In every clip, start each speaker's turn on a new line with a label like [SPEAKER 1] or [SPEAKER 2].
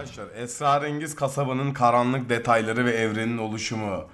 [SPEAKER 1] Arkadaşlar esrarengiz kasabanın karanlık detayları ve evrenin oluşumu.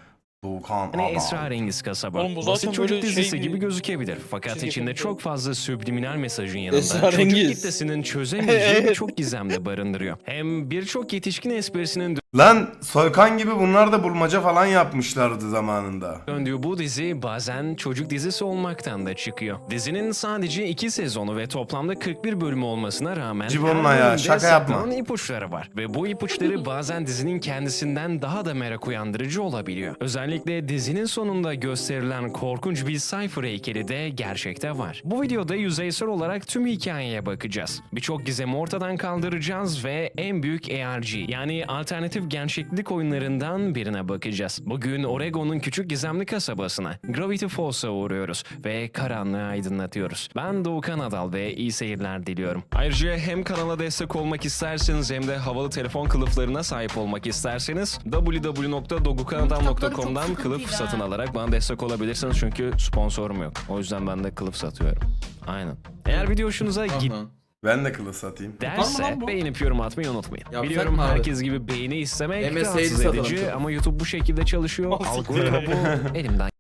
[SPEAKER 1] Doğukan
[SPEAKER 2] Yani
[SPEAKER 1] Adam.
[SPEAKER 2] esrarengiz kasaba.
[SPEAKER 3] Oğlum bu zaten
[SPEAKER 2] Basit çocuk
[SPEAKER 3] böyle şey
[SPEAKER 2] dizisi gibi gözükebilir. Fakat
[SPEAKER 3] çizgi
[SPEAKER 2] içinde
[SPEAKER 3] film
[SPEAKER 2] çok fazla subliminal mesajın yanında çocuk
[SPEAKER 3] Esrarengiz.
[SPEAKER 2] kitlesinin çözemeyeceği birçok gizem de barındırıyor. Hem birçok yetişkin esprisinin
[SPEAKER 1] Lan Soykan gibi bunlar da bulmaca falan yapmışlardı zamanında.
[SPEAKER 2] döndüğü bu dizi bazen çocuk dizisi olmaktan da çıkıyor. Dizinin sadece iki sezonu ve toplamda 41 bölümü olmasına rağmen her
[SPEAKER 1] ayağı,
[SPEAKER 2] bölümde
[SPEAKER 1] şaka yapma.
[SPEAKER 2] saklanan ipuçları var. Ve bu ipuçları bazen dizinin kendisinden daha da merak uyandırıcı olabiliyor. Özellikle dizinin sonunda gösterilen korkunç bir Cypher heykeli de gerçekte var. Bu videoda yüzeysel olarak tüm hikayeye bakacağız. Birçok gizemi ortadan kaldıracağız ve en büyük ARG yani alternatif gerçeklik oyunlarından birine bakacağız. Bugün Oregon'un küçük gizemli kasabasına Gravity Falls'a uğruyoruz ve karanlığı aydınlatıyoruz. Ben Doğukan Adal ve iyi seyirler diliyorum. Ayrıca hem kanala destek olmak isterseniz hem de havalı telefon kılıflarına sahip olmak isterseniz www.dogukanadal.com'dan kılıf satın alarak bana destek olabilirsiniz çünkü sponsorum yok. O yüzden ben de kılıf satıyorum. Aynen. Eğer video hoşunuza gitti
[SPEAKER 4] Aha.
[SPEAKER 1] Ben de kılıç satayım.
[SPEAKER 4] Tutar mı
[SPEAKER 2] derse
[SPEAKER 4] lan bu?
[SPEAKER 2] beğenip yorum atmayı unutmayın.
[SPEAKER 4] Yapacak
[SPEAKER 2] Biliyorum
[SPEAKER 4] mı abi?
[SPEAKER 2] herkes gibi beğeni istemek
[SPEAKER 4] MSA'yı
[SPEAKER 2] rahatsız
[SPEAKER 4] satalım
[SPEAKER 2] edici ama YouTube bu şekilde çalışıyor. Algoritma bu. Elimden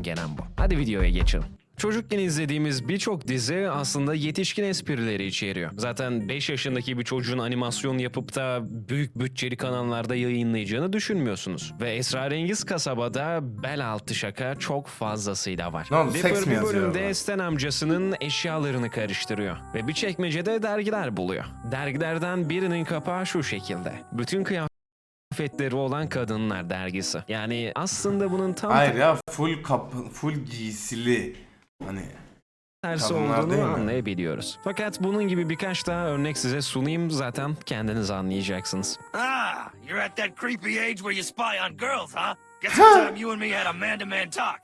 [SPEAKER 2] gelen bu. Hadi videoya geçelim. Çocukken izlediğimiz birçok dizi aslında yetişkin esprileri içeriyor. Zaten 5 yaşındaki bir çocuğun animasyon yapıp da büyük bütçeli kanallarda yayınlayacağını düşünmüyorsunuz. Ve Esrarengiz Kasaba'da bel altı şaka çok fazlasıyla var.
[SPEAKER 1] Ne oldu, seks mi
[SPEAKER 2] bir
[SPEAKER 1] yazıyor
[SPEAKER 2] bölümde
[SPEAKER 1] orada?
[SPEAKER 2] Sten amcasının eşyalarını karıştırıyor. Ve bir çekmecede dergiler buluyor. Dergilerden birinin kapağı şu şekilde. Bütün kıyafetleri olan Kadınlar dergisi. Yani aslında bunun tam
[SPEAKER 1] Hayır ya full kap full giysili. Hani
[SPEAKER 2] tersi
[SPEAKER 1] Kadınlar değil
[SPEAKER 2] olduğunu
[SPEAKER 1] mi?
[SPEAKER 2] anlayabiliyoruz. Fakat bunun gibi birkaç daha örnek size sunayım zaten kendiniz anlayacaksınız.
[SPEAKER 5] Ah, you're at that creepy age where you spy on girls, huh? Guess it's time you and me had a man-to-man talk.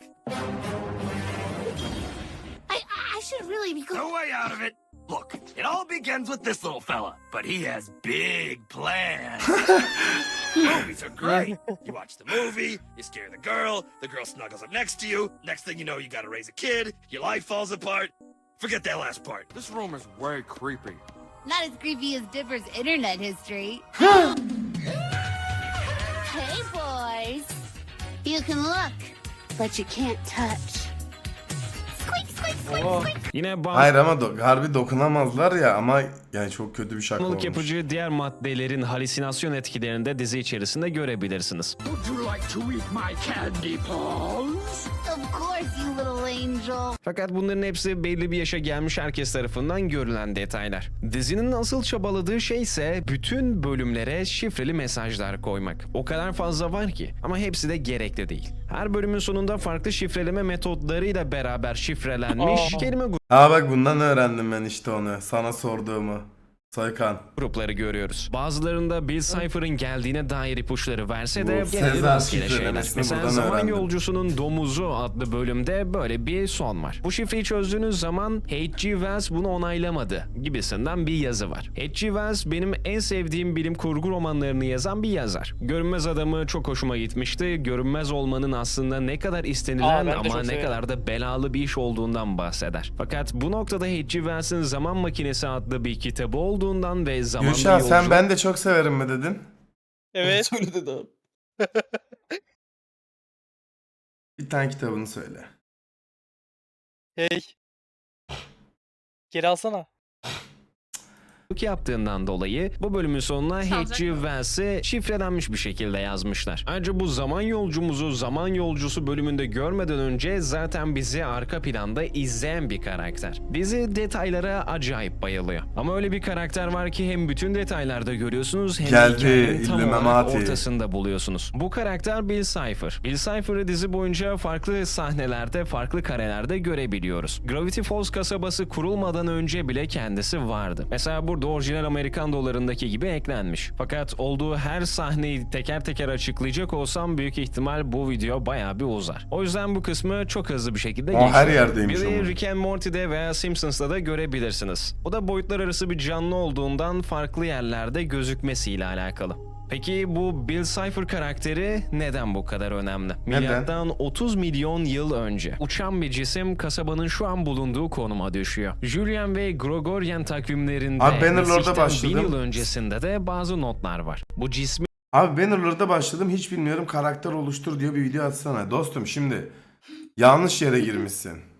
[SPEAKER 6] I I should really be
[SPEAKER 5] No
[SPEAKER 6] going.
[SPEAKER 5] way out of it. Look, it all begins with this little fella, but he has big plans. Movies are great. You watch the movie, you scare the girl, the girl snuggles up next to you. Next thing you know, you gotta raise a kid, your life falls apart. Forget that last part.
[SPEAKER 4] This room is way creepy.
[SPEAKER 6] Not as creepy as Dipper's internet history. hey, boys. You can look, but you can't touch.
[SPEAKER 2] Yine
[SPEAKER 1] hayır ama do- harbi dokunamazlar ya ama yani çok kötü bir şaka
[SPEAKER 2] Bağımlılık
[SPEAKER 1] olmuş.
[SPEAKER 2] yapıcı diğer maddelerin halüsinasyon etkilerini de dizi içerisinde görebilirsiniz.
[SPEAKER 6] Of course, you little angel.
[SPEAKER 2] Fakat bunların hepsi belli bir yaşa gelmiş herkes tarafından görülen detaylar. Dizinin asıl çabaladığı şey ise bütün bölümlere şifreli mesajlar koymak. O kadar fazla var ki ama hepsi de gerekli değil. Her bölümün sonunda farklı şifreleme metotlarıyla beraber şifrelenmiş
[SPEAKER 3] Aa.
[SPEAKER 2] kelime
[SPEAKER 1] Ha bak bundan öğrendim ben işte onu. Sana sorduğumu. Soykan.
[SPEAKER 2] grupları görüyoruz. Bazılarında Bill Cipher'ın geldiğine dair ipuçları verse de
[SPEAKER 1] Bu
[SPEAKER 2] genelde
[SPEAKER 1] Sezar
[SPEAKER 2] rastgele şeyler.
[SPEAKER 1] şifrelemesini
[SPEAKER 2] Mesela
[SPEAKER 1] buradan
[SPEAKER 2] Zaman
[SPEAKER 1] öğrendim.
[SPEAKER 2] Yolcusunun Domuzu adlı bölümde böyle bir son var. Bu şifreyi çözdüğünüz zaman H.G. Wells bunu onaylamadı gibisinden bir yazı var. H.G. Wells benim en sevdiğim bilim kurgu romanlarını yazan bir yazar. Görünmez adamı çok hoşuma gitmişti. Görünmez olmanın aslında ne kadar istenilen
[SPEAKER 3] Aa, ben de
[SPEAKER 2] ama
[SPEAKER 3] çok
[SPEAKER 2] ne
[SPEAKER 3] severim.
[SPEAKER 2] kadar da belalı bir iş olduğundan bahseder. Fakat bu noktada H.G. Wells'in Zaman Makinesi adlı bir kitabı olduğundan ve zamanda
[SPEAKER 1] Gülşah sen
[SPEAKER 2] yolculuk-
[SPEAKER 1] ben de çok severim mi dedin?
[SPEAKER 3] Evet.
[SPEAKER 4] Söyle dedi abi.
[SPEAKER 1] Bir tane kitabını söyle.
[SPEAKER 3] Hey. Geri alsana.
[SPEAKER 2] Yaptığından dolayı bu bölümün sonuna H.G. Wells'i şifrelenmiş bir şekilde yazmışlar. Ayrıca bu zaman yolcumuzu zaman yolcusu bölümünde görmeden önce zaten bizi arka planda izleyen bir karakter. Dizi detaylara acayip bayılıyor. Ama öyle bir karakter var ki hem bütün detaylarda görüyorsunuz hem de
[SPEAKER 1] Geldi,
[SPEAKER 2] hikayenin tam
[SPEAKER 1] İlle
[SPEAKER 2] olarak
[SPEAKER 1] Memati.
[SPEAKER 2] ortasında buluyorsunuz. Bu karakter Bill Cipher. Bill Cipher'ı dizi boyunca farklı sahnelerde, farklı karelerde görebiliyoruz. Gravity Falls kasabası kurulmadan önce bile kendisi vardı. Mesela burada orijinal Amerikan dolarındaki gibi eklenmiş. Fakat olduğu her sahneyi teker teker açıklayacak olsam büyük ihtimal bu video bayağı bir uzar. O yüzden bu kısmı çok hızlı bir şekilde
[SPEAKER 1] O her yerdeymiş ama.
[SPEAKER 2] Rick and Morty'de veya Simpsons'ta da görebilirsiniz. O da boyutlar arası bir canlı olduğundan farklı yerlerde gözükmesiyle alakalı. Peki bu Bill Cipher karakteri neden bu kadar önemli? Milattan 30 milyon yıl önce uçan bir cisim kasabanın şu an bulunduğu konuma düşüyor. Julian ve Gregorian takvimlerinde
[SPEAKER 1] Abi Bannerlord'da başladım.
[SPEAKER 2] bin yıl öncesinde de bazı notlar var. Bu cismi
[SPEAKER 1] Abi Bannerlord'da başladım hiç bilmiyorum karakter oluştur diyor bir video atsana. Dostum şimdi yanlış yere girmişsin.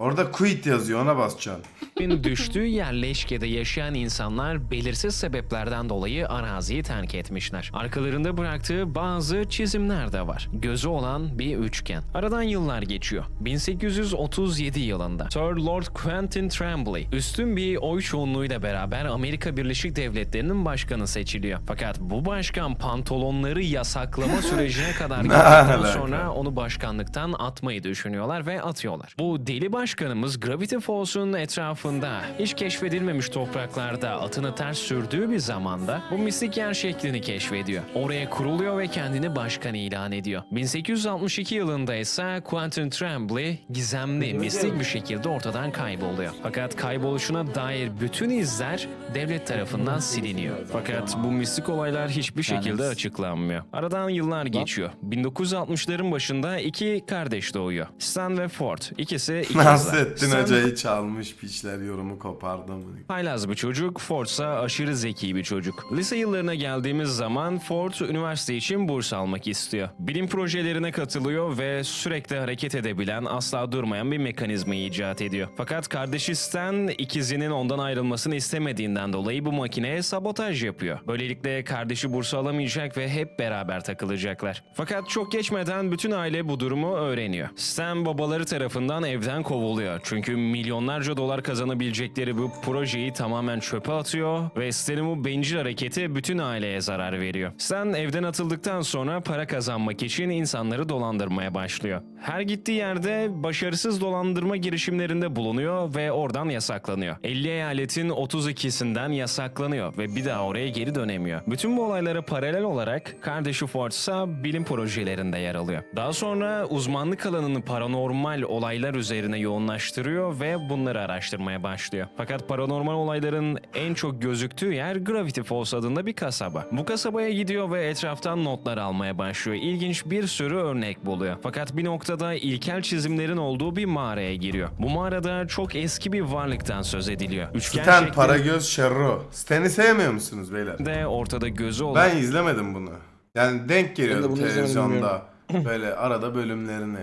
[SPEAKER 1] Orada quit yazıyor ona basacaksın.
[SPEAKER 2] Bin düştüğü yerleşkede yaşayan insanlar belirsiz sebeplerden dolayı araziyi terk etmişler. Arkalarında bıraktığı bazı çizimler de var. Gözü olan bir üçgen. Aradan yıllar geçiyor. 1837 yılında Sir Lord Quentin Tremblay üstün bir oy çoğunluğuyla beraber Amerika Birleşik Devletleri'nin başkanı seçiliyor. Fakat bu başkan pantolonları yasaklama sürecine kadar geldikten sonra onu başkanlıktan atmayı düşünüyorlar ve atıyorlar. Bu deli başkanımız Gravity Falls'un etrafında hiç keşfedilmemiş topraklarda atını ters sürdüğü bir zamanda bu mistik yer şeklini keşfediyor. Oraya kuruluyor ve kendini başkan ilan ediyor. 1862 yılında ise Quentin Tremblay gizemli, mistik bir şekilde ortadan kayboluyor. Fakat kayboluşuna dair bütün izler devlet tarafından siliniyor. Fakat bu mistik olaylar hiçbir şekilde açıklanmıyor. Aradan yıllar geçiyor. 1960'ların başında iki kardeş doğuyor. Stan ve Ford. İkisi ikizler.
[SPEAKER 1] Nasrettin
[SPEAKER 2] Stan
[SPEAKER 1] Hoca'yı çalmış piçler yorumu kopardı mı?
[SPEAKER 2] Haylaz bir çocuk, Ford ise aşırı zeki bir çocuk. Lise yıllarına geldiğimiz zaman Ford üniversite için burs almak istiyor. Bilim projelerine katılıyor ve sürekli hareket edebilen, asla durmayan bir mekanizma icat ediyor. Fakat kardeşi Stan ikizinin ondan ayrılmasını istemediğinden dolayı bu makineye sabotaj yapıyor. Böylelikle kardeşi bursu alamayacak ve hep beraber takılacaklar. Fakat çok geçmeden bütün aile bu durumu öğreniyor. Stan babaları tarafından evden kovuluyor. Çünkü milyonlarca dolar kazanabilecekleri bu projeyi tamamen çöpe atıyor ve Stan'ın bu bencil hareketi bütün aileye zarar veriyor. Stan evden atıldıktan sonra para kazanmak için insanları dolandırmaya başlıyor. Her gittiği yerde başarısız dolandırma girişimlerinde bulunuyor ve oradan yasaklanıyor. 50 eyaletin 32'sinden yasaklanıyor ve bir daha oraya geri dönemiyor. Bütün bu olaylara paralel olarak kardeşi Ford ise bilim projelerinde yer alıyor. Daha sonra uzmanlık alanını paranormal olaylar üzerine yoğunlaştırıyor ve bunları araştırmaya başlıyor. Fakat paranormal olayların en çok gözüktüğü yer Gravity Falls adında bir kasaba. Bu kasabaya gidiyor ve etraftan notlar almaya başlıyor. İlginç bir sürü örnek buluyor. Fakat bir noktada ilkel çizimlerin olduğu bir mağaraya giriyor. Bu mağarada çok eski bir varlıktan söz ediliyor. Üçgen
[SPEAKER 1] Stan
[SPEAKER 2] şeklinde
[SPEAKER 1] Paragöz Şerro. Stan'ı sevmiyor musunuz beyler?
[SPEAKER 2] de ortada gözü olan
[SPEAKER 1] Ben izlemedim bunu. Yani denk geliyordu televizyonda. Böyle arada bölümlerini.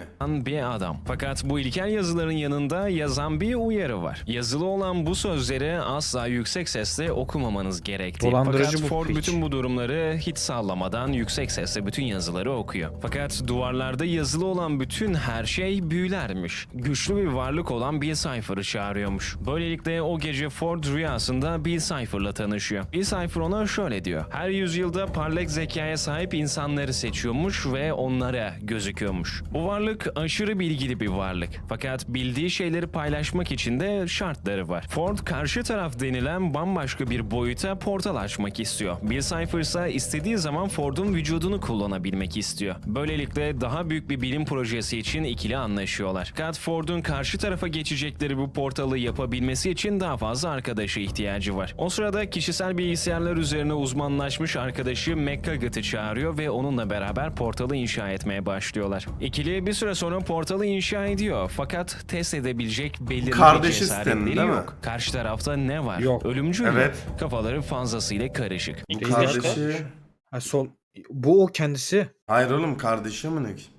[SPEAKER 2] bir adam. Fakat bu ilkel yazıların yanında yazan bir uyarı var. Yazılı olan bu sözleri asla yüksek sesle okumamanız gerektiği.
[SPEAKER 7] Dolandırıcı
[SPEAKER 2] Fakat
[SPEAKER 7] bu
[SPEAKER 2] Ford
[SPEAKER 7] piç.
[SPEAKER 2] bütün bu durumları hiç sallamadan yüksek sesle bütün yazıları okuyor. Fakat duvarlarda yazılı olan bütün her şey büyülermiş. Güçlü bir varlık olan Bill Cipher'ı çağırıyormuş. Böylelikle o gece Ford rüyasında Bill Cipher'la tanışıyor. Bill Cipher ona şöyle diyor. Her yüzyılda parlak zekaya sahip insanları seçiyormuş ve onlara gözüküyormuş. Bu varlık aşırı bilgili bir varlık. Fakat bildiği şeyleri paylaşmak için de şartları var. Ford karşı taraf denilen bambaşka bir boyuta portal açmak istiyor. Bill Cipher ise istediği zaman Ford'un vücudunu kullanabilmek istiyor. Böylelikle daha büyük bir bilim projesi için ikili anlaşıyorlar. Fakat Ford'un karşı tarafa geçecekleri bu portalı yapabilmesi için daha fazla arkadaşa ihtiyacı var. O sırada kişisel bilgisayarlar üzerine uzmanlaşmış arkadaşı McGugget'ı çağırıyor ve onunla beraber portalı inşa etmeye başlıyorlar. İkili bir süre sonra portalı inşa ediyor fakat test edebilecek belirli
[SPEAKER 1] Kardeşi
[SPEAKER 2] bir
[SPEAKER 1] Stan'ın,
[SPEAKER 2] cesaretleri
[SPEAKER 1] değil mi?
[SPEAKER 2] yok. Karşı tarafta ne var?
[SPEAKER 7] Yok.
[SPEAKER 2] Ölümcül mü?
[SPEAKER 1] Evet.
[SPEAKER 2] Kafaları fazlasıyla karışık.
[SPEAKER 1] Bu
[SPEAKER 3] Değil
[SPEAKER 1] kardeşi...
[SPEAKER 7] Ha, sol. Bu o kendisi.
[SPEAKER 1] Hayır oğlum kardeşi mi ne?
[SPEAKER 7] Kardeşi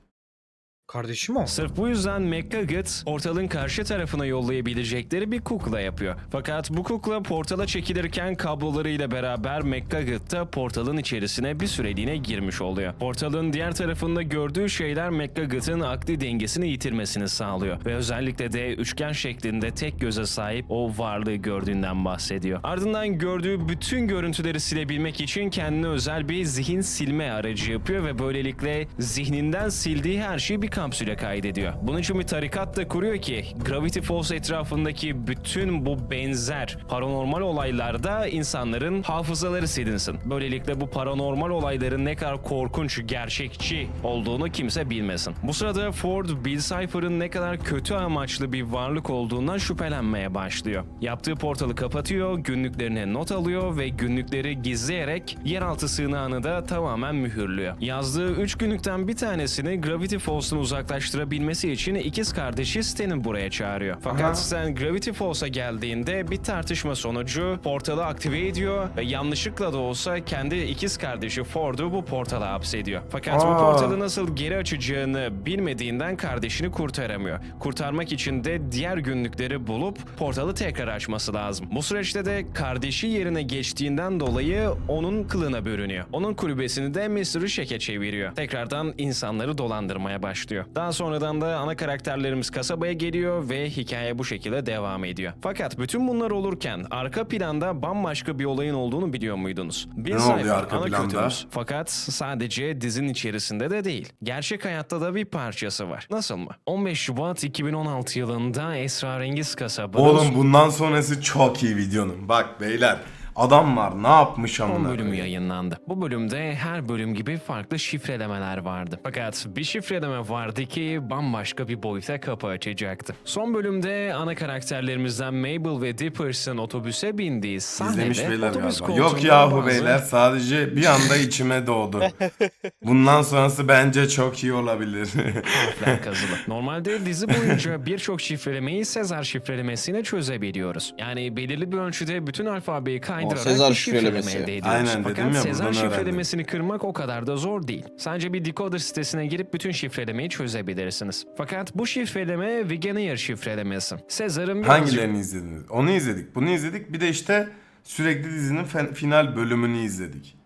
[SPEAKER 7] mi o?
[SPEAKER 2] Sırf bu yüzden McGugget portalın karşı tarafına yollayabilecekleri bir kukla yapıyor. Fakat bu kukla portala çekilirken kablolarıyla beraber McGugget da portalın içerisine bir süreliğine girmiş oluyor. Portalın diğer tarafında gördüğü şeyler McGugget'ın akli dengesini yitirmesini sağlıyor. Ve özellikle de üçgen şeklinde tek göze sahip o varlığı gördüğünden bahsediyor. Ardından gördüğü bütün görüntüleri silebilmek için kendine özel bir zihin silme aracı yapıyor ve böylelikle zihninden sildiği her şeyi bir kapsüle kaydediyor. Bunun için bir tarikat da kuruyor ki Gravity Falls etrafındaki bütün bu benzer paranormal olaylarda insanların hafızaları silinsin. Böylelikle bu paranormal olayların ne kadar korkunç, gerçekçi olduğunu kimse bilmesin. Bu sırada Ford, Bill Cipher'ın ne kadar kötü amaçlı bir varlık olduğundan şüphelenmeye başlıyor. Yaptığı portalı kapatıyor, günlüklerine not alıyor ve günlükleri gizleyerek yeraltı sığınağını da tamamen mühürlüyor. Yazdığı 3 günlükten bir tanesini Gravity Falls'tan uzaklaştırabilmesi için ikiz kardeşi Stan'ı buraya çağırıyor. Fakat
[SPEAKER 1] Aha.
[SPEAKER 2] Stan Gravity Falls'a geldiğinde bir tartışma sonucu portalı aktive ediyor ve yanlışlıkla da olsa kendi ikiz kardeşi Ford'u bu portala hapsediyor. Fakat bu
[SPEAKER 1] Aa.
[SPEAKER 2] portalı nasıl geri açacağını bilmediğinden kardeşini kurtaramıyor. Kurtarmak için de diğer günlükleri bulup portalı tekrar açması lazım. Bu süreçte de kardeşi yerine geçtiğinden dolayı onun kılına bürünüyor. Onun kulübesini de Mr. Shake'e çeviriyor. Tekrardan insanları dolandırmaya başlıyor. Daha sonradan da ana karakterlerimiz kasabaya geliyor ve hikaye bu şekilde devam ediyor. Fakat bütün bunlar olurken arka planda bambaşka bir olayın olduğunu biliyor muydunuz? Bill
[SPEAKER 1] Ne oluyor
[SPEAKER 2] Cipher,
[SPEAKER 1] arka
[SPEAKER 2] ana
[SPEAKER 1] planda?
[SPEAKER 2] kötümüz. Fakat sadece dizinin içerisinde de değil. Gerçek hayatta da bir parçası var. Nasıl mı? 15 Şubat 2016 yılında esrarengiz kasabada
[SPEAKER 1] Oğlum bundan sonrası çok iyi videonun. Bak beyler adamlar ne yapmış amına
[SPEAKER 2] bölümü
[SPEAKER 1] koyayım.
[SPEAKER 2] yayınlandı. Bu bölümde her bölüm gibi farklı şifrelemeler vardı. Fakat bir şifreleme vardı ki bambaşka bir boyuta kapı açacaktı. Son bölümde ana karakterlerimizden Mabel ve Dippers'ın otobüse bindiği
[SPEAKER 1] İzlemiş
[SPEAKER 2] sahnede
[SPEAKER 1] beyler
[SPEAKER 2] otobüs
[SPEAKER 1] galiba. Yok yahu
[SPEAKER 2] bazı
[SPEAKER 1] beyler sadece bir anda içime doğdu. Bundan sonrası bence çok iyi olabilir.
[SPEAKER 2] harfler kazılı. Normalde dizi boyunca birçok şifrelemeyi Sezar şifrelemesiyle çözebiliyoruz. Yani belirli bir ölçüde bütün alfabeyi kaydırarak
[SPEAKER 8] Sezar şifrelemesi.
[SPEAKER 2] elde ediyoruz.
[SPEAKER 1] Aynen dedim
[SPEAKER 2] Fakat
[SPEAKER 1] ya,
[SPEAKER 2] Sezar
[SPEAKER 1] buradan öğrendim.
[SPEAKER 2] şifrelemesini kırmak o kadar da zor değil. Sadece bir decoder sitesine girip bütün şifrelemeyi çözebilirsiniz. Fakat bu şifreleme Vigenir şifrelemesi. Sezar'ın birazcık
[SPEAKER 1] Hangilerini izlediniz? Onu izledik. Bunu izledik. Bir de işte sürekli dizinin fen- final bölümünü izledik.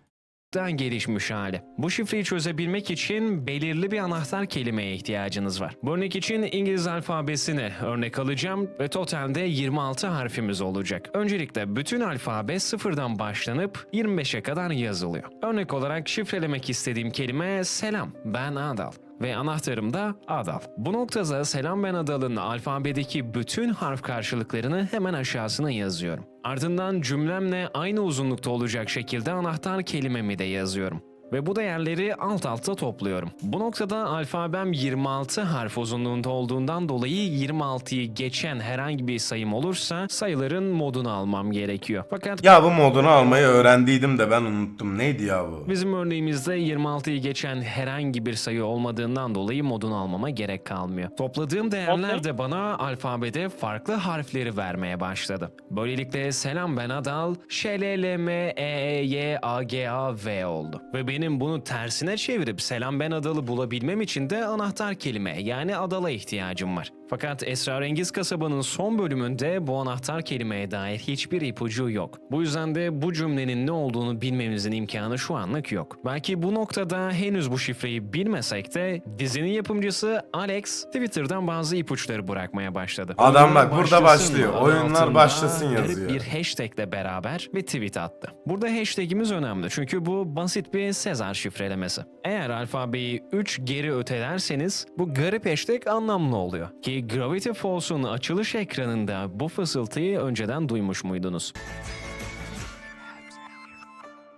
[SPEAKER 2] Daha gelişmiş hali. Bu şifreyi çözebilmek için belirli bir anahtar kelimeye ihtiyacınız var. Bu örnek için İngiliz alfabesini örnek alacağım ve totalde 26 harfimiz olacak. Öncelikle bütün alfabe sıfırdan başlanıp 25'e kadar yazılıyor. Örnek olarak şifrelemek istediğim kelime selam, ben Adal ve anahtarım da Adal. Bu noktada Selam Ben Adal'ın alfabedeki bütün harf karşılıklarını hemen aşağısına yazıyorum. Ardından cümlemle aynı uzunlukta olacak şekilde anahtar kelimemi de yazıyorum. Ve bu değerleri alt alta topluyorum. Bu noktada alfabem 26 harf uzunluğunda olduğundan dolayı 26'yı geçen herhangi bir sayım olursa sayıların modunu almam gerekiyor. Fakat
[SPEAKER 1] Ya bu modunu almayı öğrendiydim de ben unuttum. Neydi ya bu?
[SPEAKER 2] Bizim örneğimizde 26'yı geçen herhangi bir sayı olmadığından dolayı modunu almama gerek kalmıyor. Topladığım değerler de bana alfabede farklı harfleri vermeye başladı. Böylelikle selam ben Adal, Ş, L, L, M, E, E, Y, A, G, A, V oldu. Ve benim bunu tersine çevirip selam ben Adal'ı bulabilmem için de anahtar kelime yani Adal'a ihtiyacım var. Fakat Esrarengiz Kasaba'nın son bölümünde bu anahtar kelimeye dair hiçbir ipucu yok. Bu yüzden de bu cümlenin ne olduğunu bilmemizin imkanı şu anlık yok. Belki bu noktada henüz bu şifreyi bilmesek de dizinin yapımcısı Alex Twitter'dan bazı ipuçları bırakmaya başladı.
[SPEAKER 1] Adam bak burada başlıyor. Oyunlar başlasın yazıyor.
[SPEAKER 2] bir hashtagle beraber bir tweet attı. Burada hashtagimiz önemli çünkü bu basit bir Sezar şifrelemesi. Eğer alfabeyi 3 geri ötelerseniz bu garip hashtag anlamlı oluyor. Ki Gravity Falls'un açılış ekranında bu fısıltıyı önceden duymuş muydunuz?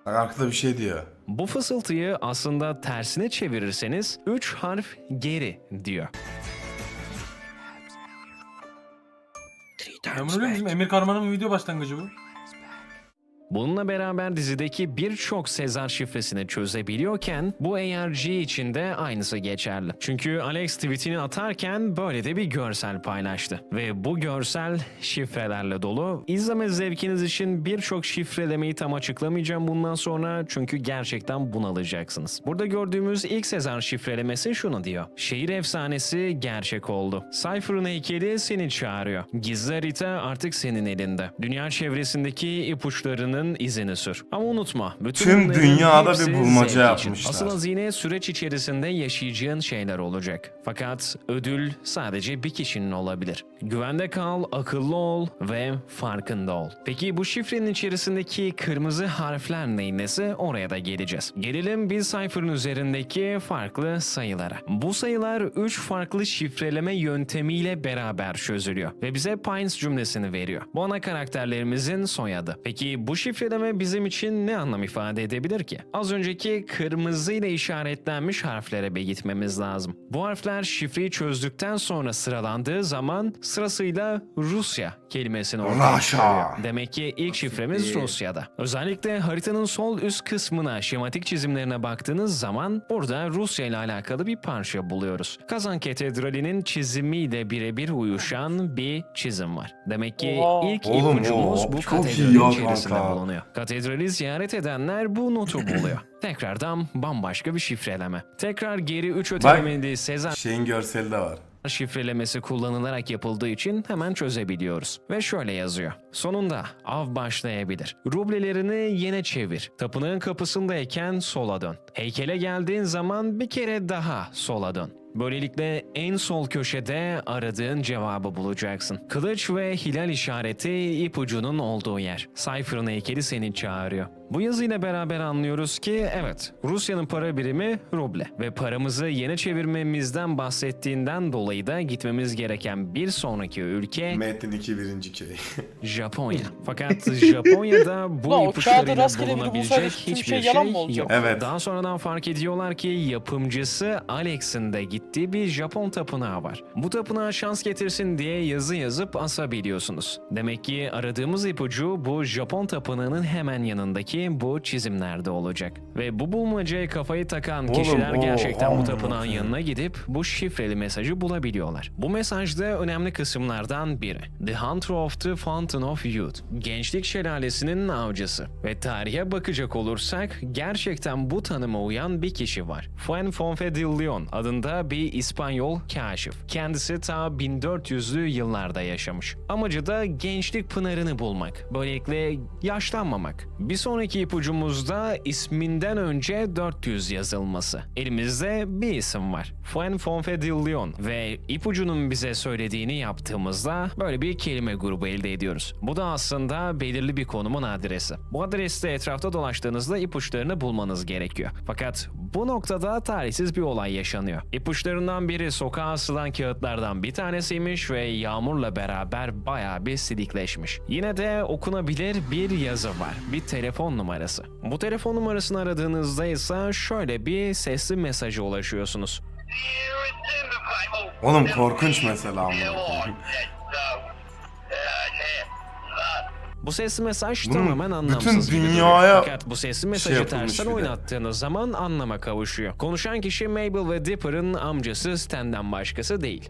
[SPEAKER 1] Arkada bir şey diyor.
[SPEAKER 2] Bu fısıltıyı aslında tersine çevirirseniz 3 harf geri diyor.
[SPEAKER 9] Biliyor musun? Emir Karman'ın video başlangıcı bu.
[SPEAKER 2] Bununla beraber dizideki birçok Sezar şifresini çözebiliyorken bu ARG için de aynısı geçerli. Çünkü Alex tweetini atarken böyle de bir görsel paylaştı. Ve bu görsel şifrelerle dolu. İzleme zevkiniz için birçok şifrelemeyi tam açıklamayacağım bundan sonra çünkü gerçekten bunalacaksınız. Burada gördüğümüz ilk Sezar şifrelemesi şunu diyor. Şehir efsanesi gerçek oldu. Cypher'ın heykeli seni çağırıyor. Gizli harita artık senin elinde. Dünya çevresindeki ipuçlarını bulmacasının izini sür. Ama unutma, bütün
[SPEAKER 1] Tüm
[SPEAKER 2] bunların
[SPEAKER 1] dünyada
[SPEAKER 2] hepsi
[SPEAKER 1] bir bulmaca
[SPEAKER 2] zevk için.
[SPEAKER 1] yapmışlar.
[SPEAKER 2] Asıl hazine süreç içerisinde yaşayacağın şeyler olacak. Fakat ödül sadece bir kişinin olabilir. Güvende kal, akıllı ol ve farkında ol. Peki bu şifrenin içerisindeki kırmızı harfler neyin nesi? Oraya da geleceğiz. Gelelim bir sayfanın üzerindeki farklı sayılara. Bu sayılar 3 farklı şifreleme yöntemiyle beraber çözülüyor ve bize Pines cümlesini veriyor. Bu ana karakterlerimizin soyadı. Peki bu şifreleme bizim için ne anlam ifade edebilir ki? Az önceki kırmızı ile işaretlenmiş harflere bir gitmemiz lazım. Bu harfler şifreyi çözdükten sonra sıralandığı zaman sırasıyla Rusya kelimesini ortaya çıkarıyor. Demek ki ilk şifremiz Rusya'da. Özellikle haritanın sol üst kısmına, şematik çizimlerine baktığınız zaman burada Rusya ile alakalı bir parça buluyoruz. Kazan Katedrali'nin çizimiyle birebir uyuşan bir çizim var. Demek ki
[SPEAKER 3] Oha.
[SPEAKER 2] ilk
[SPEAKER 1] Oğlum,
[SPEAKER 2] ipucumuz
[SPEAKER 1] o
[SPEAKER 2] bu
[SPEAKER 1] çok iyi
[SPEAKER 2] katedralin içerisinde
[SPEAKER 1] kanka.
[SPEAKER 2] bulunuyor. Katedrali ziyaret edenler bu notu buluyor. Tekrardan bambaşka bir şifreleme. Tekrar geri 3 ötelemeli Sezar
[SPEAKER 1] Şeyin görseli de var.
[SPEAKER 2] Şifrelemesi kullanılarak yapıldığı için hemen çözebiliyoruz. Ve şöyle yazıyor. Sonunda av başlayabilir. Rublelerini yene çevir. Tapınağın kapısındayken sola dön. Heykele geldiğin zaman bir kere daha sola dön. Böylelikle en sol köşede aradığın cevabı bulacaksın. Kılıç ve hilal işareti ipucunun olduğu yer. Cypher'ın heykeli seni çağırıyor. Bu yazıyla beraber anlıyoruz ki evet Rusya'nın para birimi ruble ve paramızı yeni çevirmemizden bahsettiğinden dolayı da gitmemiz gereken bir sonraki ülke
[SPEAKER 1] Metin 2 birinci köy.
[SPEAKER 2] Japonya. Fakat Japonya'da bu
[SPEAKER 3] o kağıdı
[SPEAKER 2] ipuçlarıyla
[SPEAKER 3] rastgele biri
[SPEAKER 2] bulunabilecek
[SPEAKER 3] bulsaydı tüm
[SPEAKER 2] hiçbir
[SPEAKER 3] şey
[SPEAKER 2] şey,
[SPEAKER 3] yalan mı olacak?
[SPEAKER 2] yok.
[SPEAKER 1] Evet.
[SPEAKER 2] Daha sonradan fark ediyorlar ki yapımcısı Alex'in de gittiği bir Japon tapınağı var. Bu tapınağa şans getirsin diye yazı yazıp asabiliyorsunuz. Demek ki aradığımız ipucu bu Japon tapınağının hemen yanındaki bu çizimlerde olacak. Ve bu bulmacaya kafayı takan kişiler
[SPEAKER 1] o-
[SPEAKER 2] gerçekten bu tapınağın yanına gidip bu şifreli mesajı bulabiliyorlar. Bu mesajda önemli kısımlardan biri. The Hunter of the Fountain of Youth. Gençlik şelalesinin avcısı. Ve tarihe bakacak olursak gerçekten bu tanıma uyan bir kişi var. Fuen Fonfe de Leon adında bir İspanyol kaşif. Kendisi ta 1400'lü yıllarda yaşamış. Amacı da gençlik pınarını bulmak. Böylelikle yaşlanmamak. Bir sonraki ipucumuzda isminden önce 400 yazılması. Elimizde bir isim var. Fuen Fonfe de Leon ve ipucunun bize söylediğini yaptığımızda böyle bir kelime grubu elde ediyoruz. Bu da aslında belirli bir konumun adresi. Bu adreste etrafta dolaştığınızda ipuçlarını bulmanız gerekiyor. Fakat bu noktada talihsiz bir olay yaşanıyor. İpuçlarından biri sokağa asılan kağıtlardan bir tanesiymiş ve yağmurla beraber bayağı bir silikleşmiş. Yine de okunabilir bir yazı var. Bir telefon numarası. Bu telefon numarasını aradığınızda ise şöyle bir sesli mesaja ulaşıyorsunuz.
[SPEAKER 1] Oğlum korkunç mesela.
[SPEAKER 2] Bu sesli mesaj
[SPEAKER 1] Bunun
[SPEAKER 2] tamamen
[SPEAKER 1] bütün
[SPEAKER 2] anlamsız gibi duruyor.
[SPEAKER 1] dünyaya
[SPEAKER 2] Fakat bu sesli mesajı
[SPEAKER 1] yapılmış
[SPEAKER 2] tersten oynattığınız zaman anlama kavuşuyor. Konuşan kişi Mabel ve Dipper'ın amcası Stan'den başkası değil.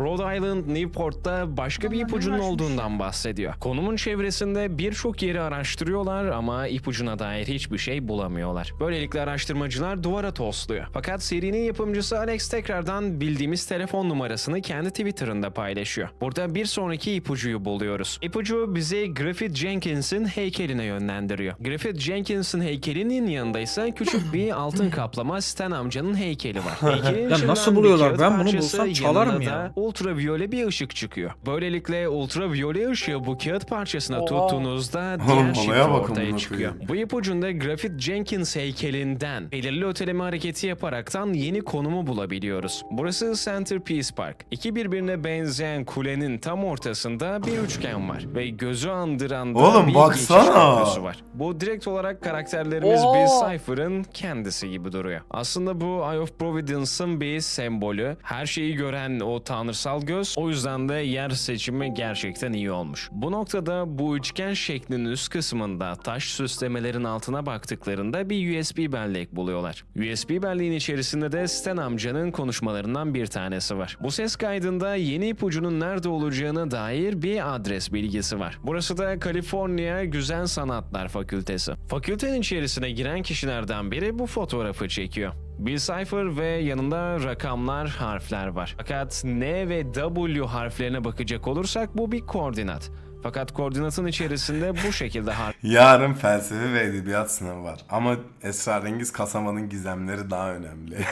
[SPEAKER 2] Rhode Island, Newport'ta başka bir ipucunun olduğundan bahsediyor. Konumun çevresinde birçok yeri araştırıyorlar ama ipucuna dair hiçbir şey bulamıyorlar. Böylelikle araştırmacılar duvara tosluyor. Fakat serinin yapımcısı Alex tekrardan bildiğimiz telefon numarasını kendi Twitter'ında paylaşıyor. Burada bir sonraki ipucuyu buluyoruz. İpucu bizi Griffith Jenkins'in heykeline yönlendiriyor. Griffith Jenkins'in heykelinin yanında ise küçük bir altın kaplama Stan amcanın heykeli var. Heykelin
[SPEAKER 7] Ya nasıl buluyorlar? Ben bunu bulsam çalarım ya.
[SPEAKER 2] Ultraviyole bir ışık çıkıyor. Böylelikle ultraviyole ışığı bu kağıt parçasına
[SPEAKER 3] Oha.
[SPEAKER 2] tuttuğunuzda
[SPEAKER 1] Oğlum,
[SPEAKER 2] diğer
[SPEAKER 1] olaya
[SPEAKER 2] şifre
[SPEAKER 1] bakın
[SPEAKER 2] ortaya çıkıyor.
[SPEAKER 1] koyayım.
[SPEAKER 2] Bu ipucunda Griffith Jenkins heykelinden belirli öteleme hareketi yaparaktan yeni konumu bulabiliyoruz. Burası Centerpiece Park. İki birbirine benzeyen kulenin tam ortasında bir üçgen var ve gözü andıran da
[SPEAKER 1] Oğlum,
[SPEAKER 2] bir
[SPEAKER 1] baksana.
[SPEAKER 2] geçiş köprüsü var. Bu direkt olarak karakterlerimiz
[SPEAKER 3] Oha.
[SPEAKER 2] bir Cypher'ın kendisi gibi duruyor. Aslında bu Eye of Providence'ın bir sembolü. Her şeyi gören o tanrısal göz. O yüzden de yer seçimi gerçekten iyi olmuş. Bu noktada bu üçgen şeklinin üst kısmında taş süslemelerin altına baktıklarında bir USB bellek buluyorlar. USB belleğin içerisinde de Stan amcanın konuşmalarından bir tanesi var. Bu ses kaydında yeni ipucunun nerede olacağına dair bir adres bilgisi var. Burası da Kaliforniya Güzel Sanatlar Fakültesi. Fakültenin içerisine giren kişilerden biri bu fotoğrafı çekiyor. Bir cipher ve yanında rakamlar, harfler var. Fakat N ve W harflerine bakacak olursak bu bir koordinat. Fakat koordinatın içerisinde bu şekilde
[SPEAKER 1] Yarın felsefe ve edebiyat sınavı var. Ama esrarengiz kasabanın gizemleri daha önemli.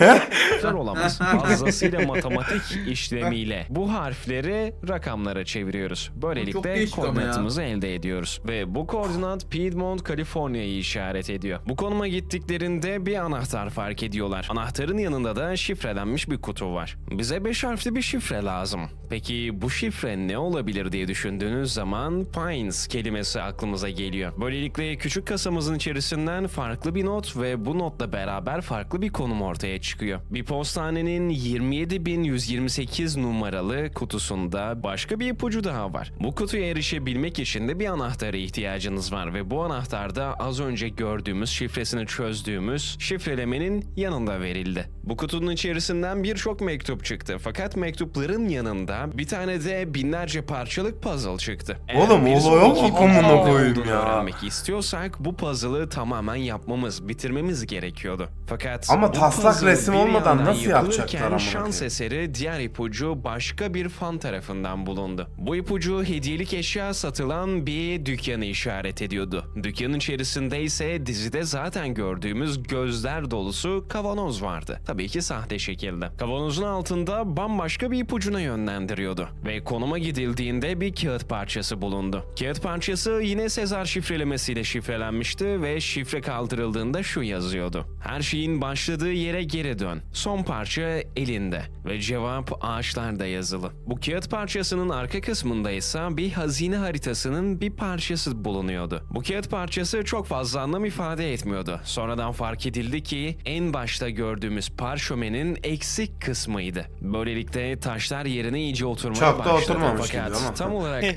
[SPEAKER 2] harfler olamaz. Fazlasıyla matematik işlemiyle bu harfleri rakamlara çeviriyoruz.
[SPEAKER 8] Çok
[SPEAKER 2] Böylelikle
[SPEAKER 8] değişik ama ya.
[SPEAKER 2] koordinatımızı elde ediyoruz. Ve bu koordinat Piedmont, Kaliforniya'yı işaret ediyor. Bu konuma gittiklerinde bir anahtar fark ediyorlar. Anahtarın yanında da şifrelenmiş bir kutu var. Bize 5 harfli bir şifre lazım. Peki bu şifre ne olabilir diye düşündüğünüz zaman Pines kelimesi aklımıza geliyor. Böylelikle küçük kasamızın içerisinden farklı bir not ve bu notla beraber farklı bir konum ortaya çıkıyor. Bir postanenin 27128 numaralı kutusunda başka bir ipucu daha var. Bu kutuya erişebilmek için de bir anahtara ihtiyacınız var ve bu anahtar da az önce gördüğümüz şifresini çözdüğümüz şifrelemenin yanında verildi. Bu kutunun içerisinden birçok mektup çıktı fakat mektupların yanında bir tane de binlerce parçalık puzzle çıktı. Eğer
[SPEAKER 1] Oğlum,
[SPEAKER 2] bir sonraki
[SPEAKER 1] amına
[SPEAKER 2] puzzle'ın ne
[SPEAKER 1] koyayım
[SPEAKER 2] olduğunu
[SPEAKER 1] ya.
[SPEAKER 2] öğrenmek istiyorsak bu puzzle'ı tamamen yapmamız, bitirmemiz gerekiyordu. Fakat
[SPEAKER 1] Ama
[SPEAKER 2] bu
[SPEAKER 1] taslak
[SPEAKER 2] puzzle
[SPEAKER 1] resim
[SPEAKER 2] bir
[SPEAKER 1] olmadan
[SPEAKER 2] yandan
[SPEAKER 1] nasıl yapacaklar
[SPEAKER 2] yapılırken
[SPEAKER 1] amına
[SPEAKER 2] şans
[SPEAKER 1] koyayım?
[SPEAKER 2] eseri diğer ipucu başka bir fan tarafından bulundu. Bu ipucu hediyelik eşya satılan bir dükkanı işaret ediyordu. Dükkanın içerisinde ise dizide zaten gördüğümüz gözler dolusu kavanoz vardı. Tabii ki sahte şekilde. Kavanozun altında bambaşka bir ipucuna yönlendiriyordu. Ve konuma gidildiğinde bir kağıt parçası bulundu. Kağıt parçası yine Sezar şifrelemesiyle şifrelenmişti ve şifre kaldırıldığında şu yazıyordu. Her şeyin başladığı yere geri dön. Son parça elinde ve cevap ağaçlarda yazılı. Bu kağıt parçasının arka kısmında ise bir hazine haritasının bir parçası bulunuyordu. Bu kağıt parçası çok fazla anlam ifade etmiyordu. Sonradan fark edildi ki en başta gördüğümüz parşömenin eksik kısmıydı. Böylelikle taşlar yerine iyice oturmaya
[SPEAKER 1] Çok da
[SPEAKER 2] başladı.
[SPEAKER 1] oturmamış gibi
[SPEAKER 2] Fakat
[SPEAKER 1] ama.
[SPEAKER 2] tam olarak
[SPEAKER 3] Yani.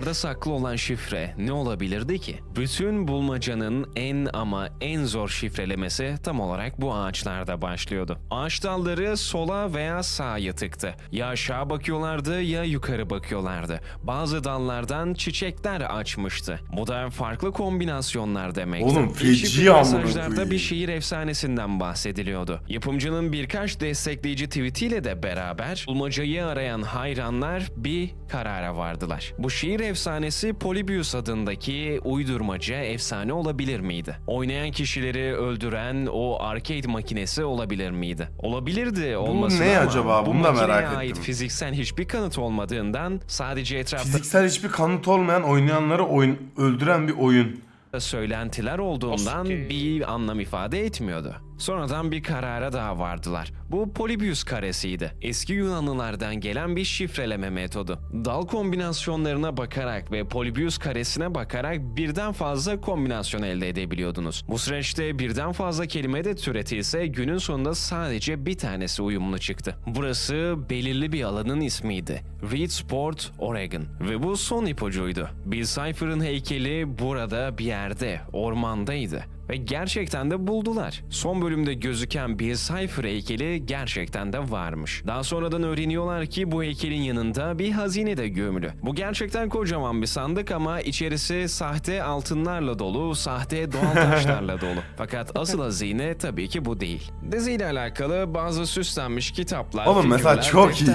[SPEAKER 2] Ağaçlarda saklı olan şifre ne olabilirdi ki? Bütün bulmacanın en ama en zor şifrelemesi tam olarak bu ağaçlarda başlıyordu. Ağaç dalları sola veya sağa yatıktı. Ya aşağı bakıyorlardı ya yukarı bakıyorlardı. Bazı dallardan çiçekler açmıştı. Bu da farklı kombinasyonlar demekti.
[SPEAKER 1] Oğlum, feci
[SPEAKER 2] mesajlarda bir şehir efsanesinden bahsediliyordu. Yapımcının birkaç destekleyici tweetiyle de beraber bulmacayı arayan hayranlar bir karara vardılar. Bu şehir efsanesi Polybius adındaki uydurmaca efsane olabilir miydi? Oynayan kişileri öldüren o arcade makinesi olabilir miydi? Olabilirdi olmasına
[SPEAKER 1] ne
[SPEAKER 2] ama
[SPEAKER 1] acaba?
[SPEAKER 2] bu
[SPEAKER 1] Bunu da
[SPEAKER 2] makineye
[SPEAKER 1] merak
[SPEAKER 2] ait
[SPEAKER 1] ettim.
[SPEAKER 2] fiziksel hiçbir kanıt olmadığından sadece etrafta
[SPEAKER 1] Fiziksel hiçbir kanıt olmayan oynayanları oyun öldüren bir oyun.
[SPEAKER 2] söylentiler olduğundan
[SPEAKER 3] Oski.
[SPEAKER 2] bir anlam ifade etmiyordu. Sonradan bir karara daha vardılar. Bu Polybius karesiydi. Eski Yunanlılardan gelen bir şifreleme metodu. Dal kombinasyonlarına bakarak ve Polybius karesine bakarak birden fazla kombinasyon elde edebiliyordunuz. Bu süreçte birden fazla kelime de türetilse günün sonunda sadece bir tanesi uyumlu çıktı. Burası belirli bir alanın ismiydi. Reedsport, Oregon. Ve bu son ipucuydu. Bill Cipher'ın heykeli burada bir yerde, ormandaydı. Ve gerçekten de buldular. Son bölümde gözüken Bill Cipher heykeli gerçekten de varmış. Daha sonradan öğreniyorlar ki bu heykelin yanında bir hazine de gömülü. Bu gerçekten kocaman bir sandık ama içerisi sahte altınlarla dolu, sahte doğal taşlarla dolu. Fakat asıl hazine tabii ki bu değil. Diziyle alakalı bazı süslenmiş kitaplar,
[SPEAKER 1] Oğlum mesela çok iyi.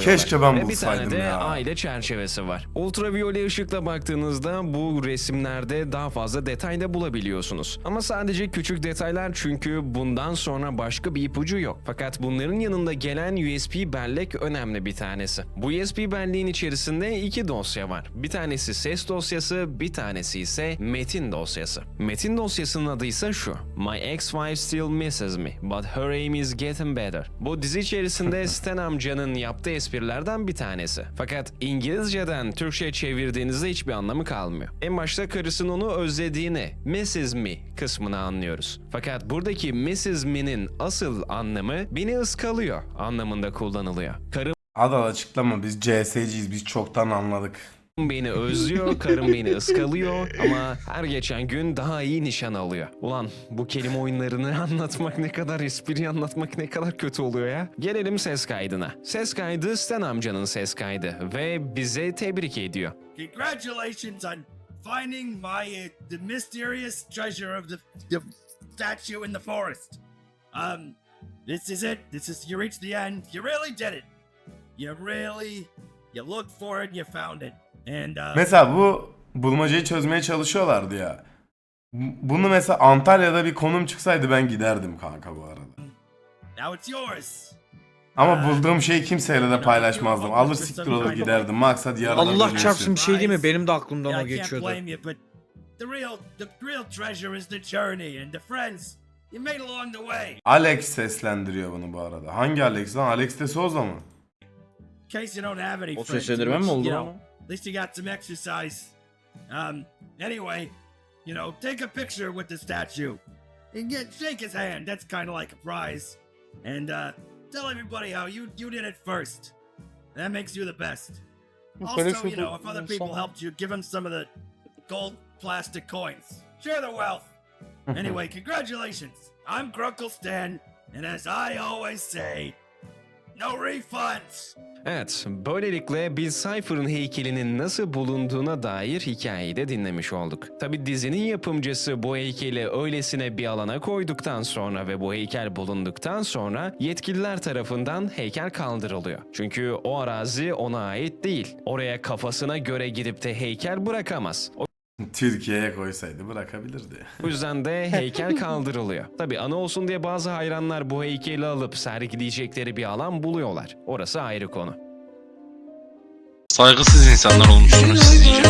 [SPEAKER 1] Keşke ben
[SPEAKER 2] Ve bir
[SPEAKER 1] bulsaydım
[SPEAKER 2] tane de
[SPEAKER 1] ya.
[SPEAKER 2] aile çerçevesi var. Ultraviyole ışıkla baktığınızda bu resimlerde daha fazla detay da bulabiliyorsunuz. Ama sadece küçük detaylar çünkü bundan sonra başka bir ipucu yok. Fakat bunların yanında gelen USB bellek önemli bir tanesi. Bu USB belleğin içerisinde iki dosya var. Bir tanesi ses dosyası, bir tanesi ise metin dosyası. Metin dosyasının adı ise şu. My ex-wife still misses me, but her aim is getting better. Bu dizi içerisinde Stan amcanın yaptığı esprilerden bir tanesi. Fakat İngilizceden Türkçe çevirdiğinizde hiçbir anlamı kalmıyor. En başta karısının onu özlediğini, Mrs. Me kısmını anlıyoruz. Fakat buradaki Mrs. Me'nin asıl anlamı beni ıskalıyor anlamında kullanılıyor. Karım
[SPEAKER 1] Adal açıklama biz CS'ciyiz biz çoktan anladık.
[SPEAKER 2] beni özlüyor, karım beni ıskalıyor ama her geçen gün daha iyi nişan alıyor. Ulan bu kelime oyunlarını anlatmak ne kadar espri anlatmak ne kadar kötü oluyor ya. Gelelim ses kaydına. Ses kaydı Stan amcanın ses kaydı ve bize tebrik ediyor.
[SPEAKER 5] Congratulations on finding my uh, the mysterious treasure of the, the statue in the forest. Um, this is it. This is you reached the end. You really did it. You really, you looked for it you found it. And uh,
[SPEAKER 1] Mesela bu bulmacayı çözmeye çalışıyorlardı ya. Bunu mesela Antalya'da bir konum çıksaydı ben giderdim kanka bu arada.
[SPEAKER 5] now it's yours.
[SPEAKER 1] Ama bulduğum şeyi kimseyle de paylaşmazdım. Alır siktir olur giderdim. Maksat yarın
[SPEAKER 7] Allah çarpsın bir şey değil mi? Benim de aklımdan o geçiyordu.
[SPEAKER 1] Alex seslendiriyor bunu bu arada. Hangi Alex lan? Alex de Souza mı?
[SPEAKER 8] O seslendirme mi oldu ama?
[SPEAKER 5] At least you got some exercise. Um, anyway, you know, take a picture with the statue and get shake his hand. That's kind of like a prize. And uh, tell everybody how you you did it first. That makes you the best. Also, you know, if other people helped you, give them some of the gold plastic coins. Share the wealth. Anyway, congratulations. I'm Grunkle Stan, and as I always say, no refunds.
[SPEAKER 2] Evet, böylelikle Bill Cipher'ın heykelinin nasıl bulunduğuna dair hikayeyi de dinlemiş olduk. Tabi dizinin yapımcısı bu heykeli öylesine bir alana koyduktan sonra ve bu heykel bulunduktan sonra yetkililer tarafından heykel kaldırılıyor. Çünkü o arazi ona ait değil. Oraya kafasına göre gidip de heykel bırakamaz.
[SPEAKER 1] Türkiye'ye koysaydı bırakabilirdi.
[SPEAKER 2] O yüzden de heykel kaldırılıyor. Tabi ana olsun diye bazı hayranlar bu heykeli alıp sergileyecekleri bir alan buluyorlar. Orası ayrı konu.
[SPEAKER 10] Saygısız insanlar olmuşsunuz siz iyice.